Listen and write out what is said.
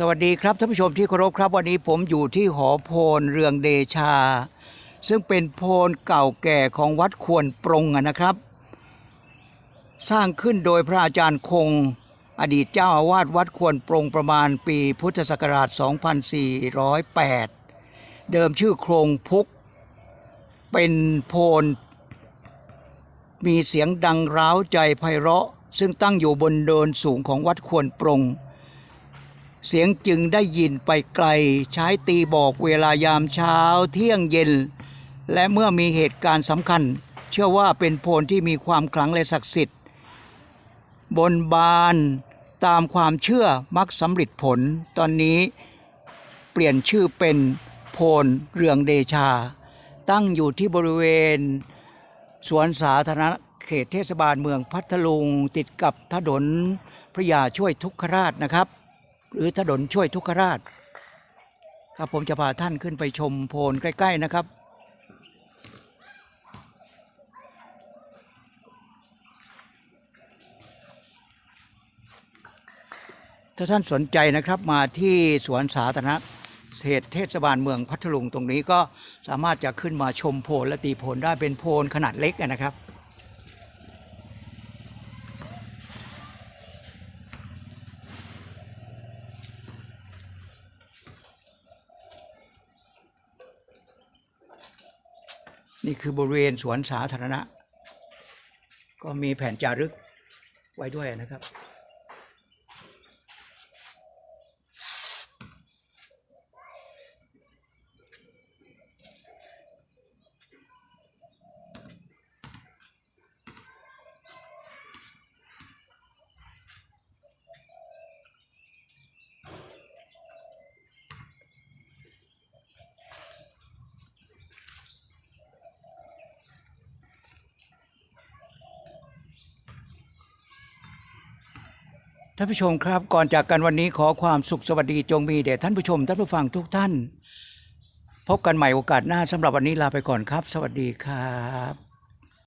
สวัสดีครับท่านผู้ชมที่เคารพครับ วันนี้ผมอยู่ที่หอโพนเรืองเดชา ซึ่งเป็นโพนเก่าแก่ของวัดควรปรงนะครับ สร้างขึ้นโดยพระอาจารย์คง อดีตเจ้าอาวาสวัดควรปรงประมาณปีพุทธศักราช 2408 เดิมชื่อโครงพุก เป็นโพนมีเสียงดังร้าวใจไพเราะ ซึ่งตั้งอยู่บนเดินสูงของวัดควรปรง เสียงจึงได้ยินไปไกล ใช้ตีบอกเวลายามเช้าเที่ยงเย็น และเมื่อมีเหตุการณ์สำคัญ เชื่อว่าเป็นโพลที่มีความขลังและศักดิ์สิทธิ์ บนบานตามความเชื่อมักสำเร็จผล ตอนนี้เปลี่ยนชื่อเป็นโพลเรืองเดชา ตั้งอยู่ที่บริเวณ สวนสาธารณะเขตเทศบาลเมืองพัทลุงติดกับถนนพระยาช่วยทุกขราชนะครับ หรือถนนช่วยทุกขราช ครับผมจะพาท่านขึ้นไปชมโพนใกล้ ๆนะครับ ถ้าท่านสนใจนะครับมาที่สวนสาธารณะเขตเทศบาลเมืองพัทลุงตรงนี้ก็สามารถจะขึ้นมาชมโพนและตีโพนได้เป็นโพนขนาดเล็กนะครับ นี่คือบริเวณสวนสาธารณะ ก็มีแผ่นจารึกไว้ด้วยนะครับ ท่านผู้ชมครับ ก่อนจากกันวันนี้ขอความสุขสวัสดีจงมีแด่ท่านผู้ชมท่านผู้ฟังทุกท่าน พบกันใหม่โอกาสหน้าสำหรับวันนี้ลาไปก่อนครับ สวัสดีครับ